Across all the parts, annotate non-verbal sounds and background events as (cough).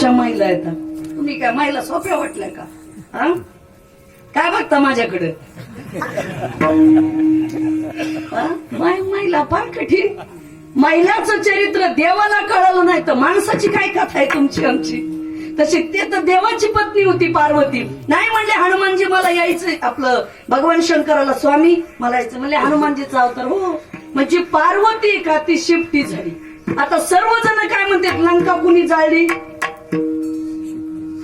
अशा महिला येतात तुम्ही काय महिला सोप्या वाटल्या का? हा? काय बघता माझ्याकडे? महिला फार कठीण. महिलाचं चरित्र देवाला कळलं नाही तर माणसाची काय कथा आहे तुमची आमची? तशी ते तर देवाची पत्नी होती पार्वती. नाही म्हणले हनुमानजी मला यायचंय. आपलं भगवान शंकराला स्वामी मला यायचं म्हणले हनुमानजीचा अवतार. हो. म्हणजे पार्वती का ती शिफ्टी झाली आता सर्वजण काय म्हणतात लंका कुणी जाळली?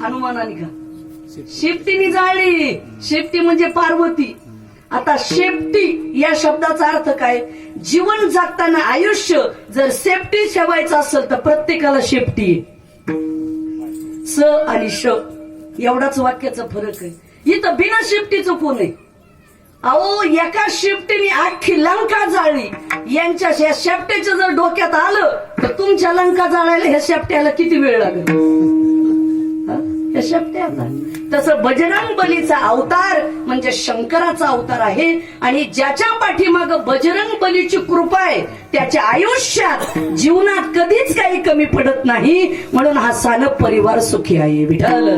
हनुमानाने का? शेपटीने जाळली शेपटी म्हणजे पार्वती. आता शेपटी या शब्दाचा अर्थ काय? जीवन जगताना आयुष्य जर सेफ्टी ठेवायचं असेल तर प्रत्येकाला शेपटी. स आणि श एवढाच वाक्याचा फरक आहे. इथं बिना शेपटीचं कोण आहे? अहो एका शेपटीने अख्खी लंका जाळली. यांच्या या शेपट्याचं जर डोक्यात आलं तर तुमच्या लंका जाळायला ह्या शेपट्याला किती वेळ लागेल? हा? तसं बजरंग बलीचा अवतार म्हणजे शंकराचा अवतार आहे आणि ज्याच्या पाठीमाग बजरंग बलीची कृपा आहे त्याच्या आयुष्यात जीवनात कधीच काही कमी पडत नाही म्हणून हा सान परिवार सुखी आहे विठ्ठल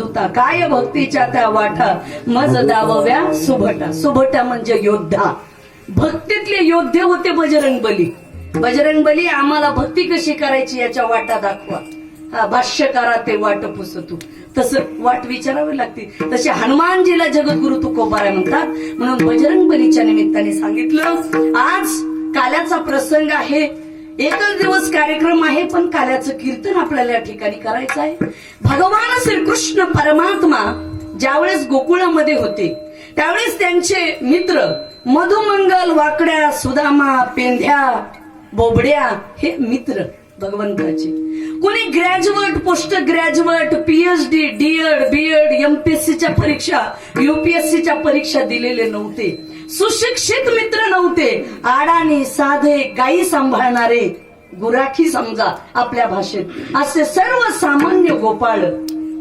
होता. काय भक्तीच्या त्या वाटा? मज दावव्या सुभटा. सुभटा म्हणजे योद्धा. भक्तीतले योद्धे होते बजरंग बली बजरंग बली आम्हाला भक्ती कशी करायची याच्या वाटा दाखवा. हा भाष्यकारा ते वाट पुसतो. तसं वाट विचारावी लागते. तसे हनुमानजीला जगद्गुरु तुकोबाराय म्हणतात. म्हणून बजरंग बलीच्या निमित्ताने सांगितलं आज काल्याचा प्रसंग आहे. एकच दिवस कार्यक्रम आहे पण काल्याचं कीर्तन आपल्याला या ठिकाणी करायचं आहे. भगवान श्रीकृष्ण परमात्मा ज्यावेळेस गोकुळामध्ये होते त्यावेळेस त्यांचे मित्र मधुमंगल वाकड्या सुदामा पेंध्या बोबड्या हे मित्र भगवंताचे. कोणी graduate post graduate PhD DEd BEd एमपीएससीच्या परीक्षा युपीएससीच्या परीक्षा दिलेले नव्हते. सुशिक्षित मित्र नव्हते. आडाने साधे गायी सांभाळणारे गुराखी समजा आपल्या भाषेत. असे सर्व सामान्य गोपाळ.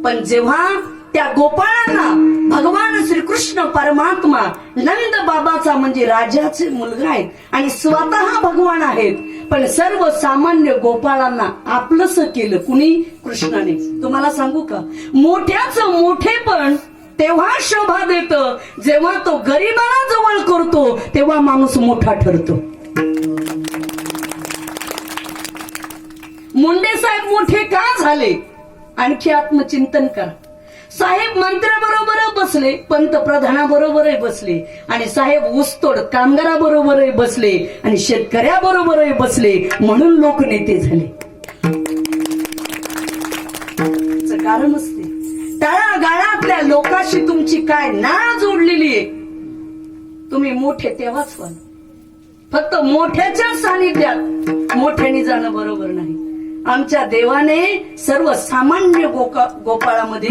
पण जेव्हा त्या गोपाळांना भगवान श्रीकृष्ण परमात्मा नंद बाबाचा म्हणजे राजाचे मुलगा आहेत आणि स्वतः भगवान आहेत पण सर्व सामान्य गोपाळांना आपलंस केलं कुणी? कृष्णाने. तुम्हाला सांगू का? मोठ्याच मोठेपण तेव्हा शोभा देत. जेव्हा तो गरिबाला जवळ करतो तेव्हा माणूस मोठा ठरतो. मुंडे साहेब मोठे का झाले? आणखी आत्मचिंतन करा. साहेब मंत्र्याबरोबर बसले पंतप्रधानाबरोबरही बसले आणि साहेब ऊसतोड कामगाराबरोबरही बसले आणि शेतकऱ्याबरोबरही बसले म्हणून लोक नेते झाले कारण तळागाळातल्या लोकांशी तुमची काय नाळ जोडलेली आहे. तुम्ही मोठे तेव्हाच व्हाल. फक्त मोठ्याच्या सानिध्यात मोठ्याने जाणं बरोबर नाही. आमच्या देवाने सर्व सामान्य गोका गोपाळामध्ये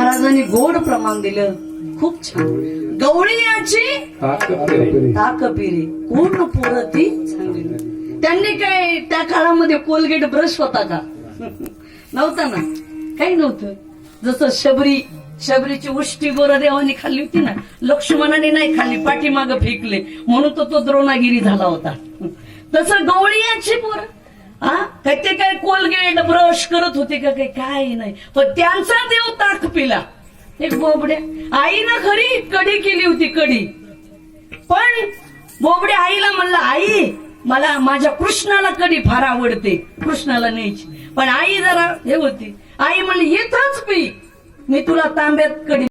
महाराजांनी गोड प्रमाण दिलं. खूप छान. गवळीयाची ताक पिरे पूर्ण पोरं ती त्यांनी काय त्या काळामध्ये कोलगेट ब्रश होता का? (laughs) नव्हता ना? काही नव्हतं. जसं शबरी शबरीची उष्टी बोर देवानी खाल्ली होती ना लक्ष्मणाने नाही खाल्ली पाठीमाग फेकले. म्हणून तो तो द्रोणागिरी झाला होता. (laughs) तसं गवळीयाची पोर हा? काय ते काय कोलगेट ब्रश करत होते का काही काही नाही. पण त्यांचा देव ताक पिला एक बोबड्या. आईनं खरी कडी केली होती कडी. पण बोबड्या आईला म्हणलं आई मला माझ्या कृष्णाला कडी फार आवडते. कृष्णाला न्यायची. पण आई जरा हे होती. आई म्हणली येतच पी मी तुला तांब्यात कडी